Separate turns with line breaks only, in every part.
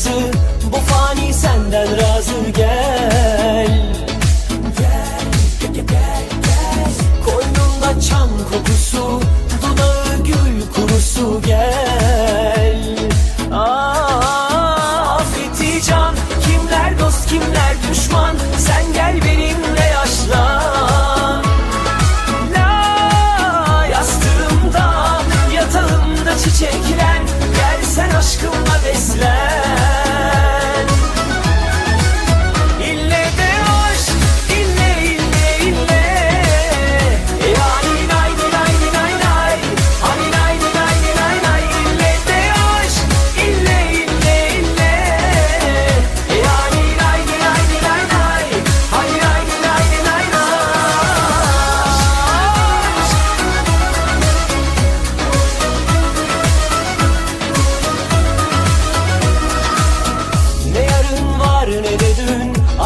nazı Bu fani senden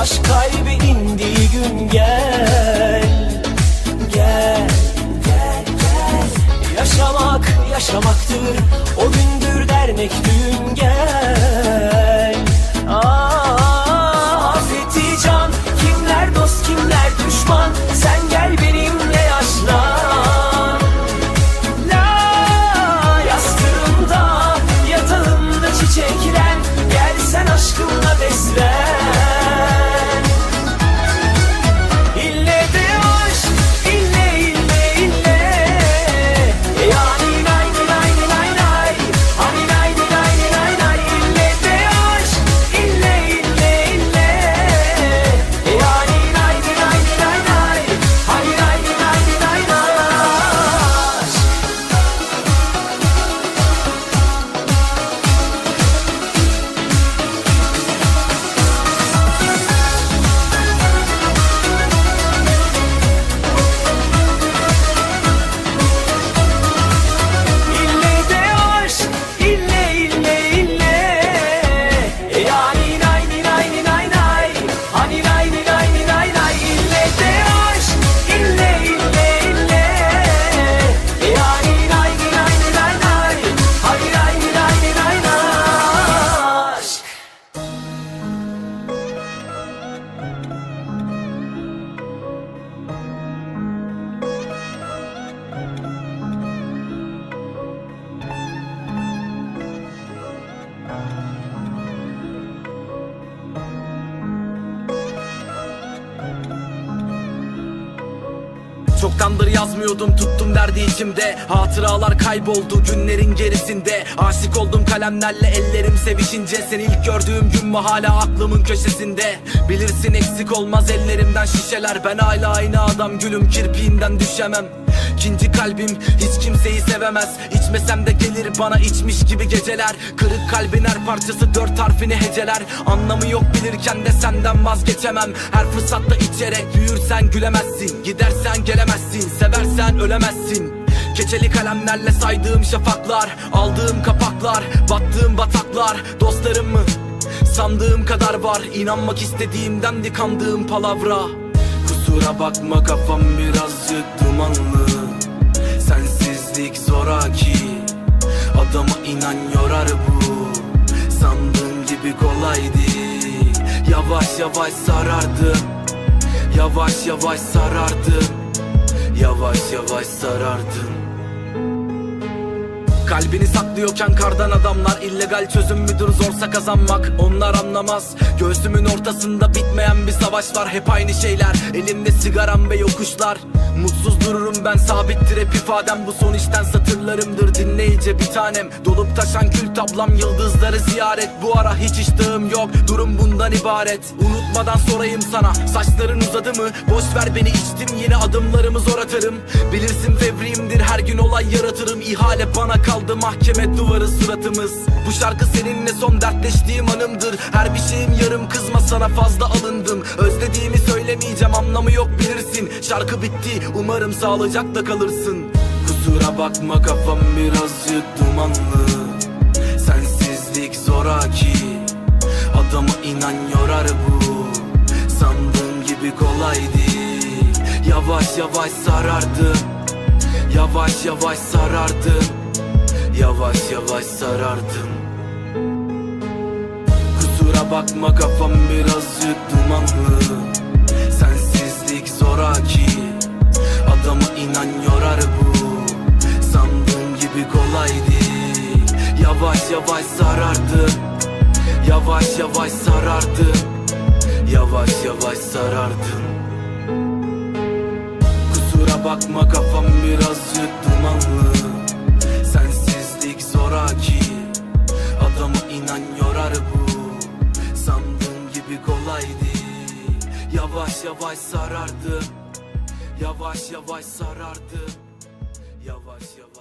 Aşk kalbi indiği gün gel Gel, gel, gel. Yaşamak yaşamaktır O gündür dernek düğün gel
Çoktandır yazmıyordum tuttum derdi içimde. Hatıralar kayboldu günlerin gerisinde. Aşık oldum kalemlerle ellerim sevişince. Seni ilk gördüğüm gün mü hala aklımın köşesinde. Bilirsin eksik olmaz ellerimden şişeler. Ben hala aynı adam gülüm kirpiğinden düşemem İkinci kalbim hiç kimseyi sevemez. İçmesem de gelir bana içmiş gibi geceler. Kırık kalbin her parçası dört harfini heceler. Anlamı yok bilirken de senden vazgeçemem. Her fırsatta içerek büyürsen gülemezsin. Gidersen gelemezsin seversen ölemezsin. Keçeli kalemlerle saydığım şafaklar Aldığım kapaklar Battığım bataklar Dostlarım mı? Sandığım kadar var İnanmak istediğimden kandığım palavra. Kusura bakma kafam birazcık dumanlı Sensizlik zoraki. Adama inan yorar bu. Sandığım gibi kolay değil Yavaş yavaş sarardım Yavaş yavaş sarardım Yavaş yavaş sarardım Kalbini saklıyorken kardan adamlar illegal çözüm müdür zorsa kazanmak Onlar anlamaz. Göğsümün ortasında bitmeyen bir savaş var Hep aynı şeyler. Elimde sigaram ve yokuşlar Mutsuz dururum ben sabittir hep ifadem. Bu son işten satırlarımdır dinleyici bir tanem. Dolup taşan kül tablam yıldızları ziyaret. Bu ara hiç iştahım yok durum bundan ibaret. Unutmadan sorayım sana saçların uzadı mı? Boş ver beni içtim yeni adımlarımı zor atarım. Bilirsin fevriyimdir her gün olay yaratırım. İhale bana kaldı mahkeme duvarı suratımız. Bu şarkı seninle son dertleştiğim anımdır. Her bir şeyim yarım kızma sana fazla alındım. Özlediğimi söylemeyeceğim anlamı yok bilirsin. Şarkı bitti umarım sağlıcakla kalırsın. Kusura bakma kafam birazcık dumanlı. Sensizlik zoraki. Adamı inan yorar bu. Sandığım gibi kolay değil. Yavaş yavaş sarardım Yavaş yavaş sarardım Yavaş yavaş sarardım. Kusura bakma kafam birazcık dumanlı. Sensizlik zoraki İnan yorar bu. Sandığım gibi kolay değil. Yavaş yavaş sarardı. Yavaş yavaş sarardı. Yavaş yavaş sarardım Kusura bakma kafam birazcık dumanlı. Sensizlik zoraki Adamı inan yorar bu. Sandığım gibi kolay değil. Yavaş yavaş sarardı Yavaş yavaş sarardı Yavaş yavaş